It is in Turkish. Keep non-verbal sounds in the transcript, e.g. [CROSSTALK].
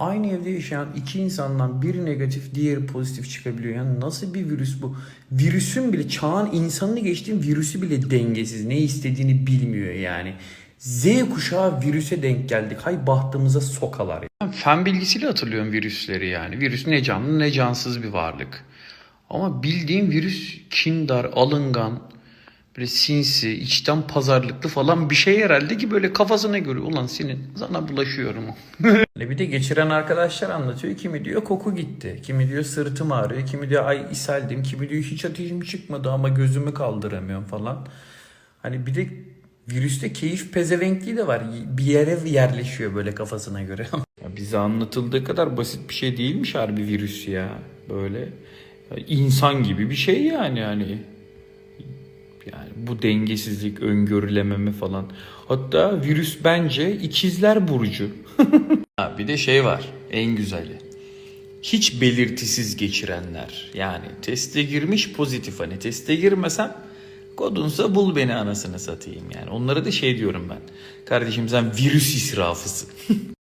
aynı evde yaşayan iki insandan biri negatif diğeri pozitif çıkabiliyor. Yani nasıl bir virüs bu? Virüsün bile çağın insanını geçtiğin virüsü bile dengesiz. Ne istediğini bilmiyor yani. Z kuşağı virüse denk geldik. Hay bahtımıza sokalar. Fen bilgisiyle hatırlıyorum virüsleri yani. Virüs ne canlı ne cansız bir varlık. Ama bildiğim virüs kindar, alıngan, böyle sinsi, içten pazarlıklı falan bir şey herhalde ki böyle kafasına göre ulan senin sana bulaşıyorum. [LAUGHS] Bir de geçiren arkadaşlar anlatıyor. Kimi diyor koku gitti. Kimi diyor sırtım ağrıyor. Kimi diyor ay ishaldim. Kimi diyor hiç ateşim çıkmadı ama gözümü kaldıramıyorum falan. Hani bir de virüste keyif pezevenkliği de var. Bir yere yerleşiyor böyle kafasına göre. [LAUGHS] ya bize anlatıldığı kadar basit bir şey değilmiş harbi virüs ya. Böyle insan gibi bir şey yani hani. Yani bu dengesizlik, öngörülememe falan. Hatta virüs bence ikizler burcu. [LAUGHS] Ha, bir de şey var en güzeli. Hiç belirtisiz geçirenler. Yani teste girmiş pozitif hani teste girmesem kodunsa bul beni anasını satayım yani. Onlara da şey diyorum ben. Kardeşim sen virüs israfısın. [LAUGHS]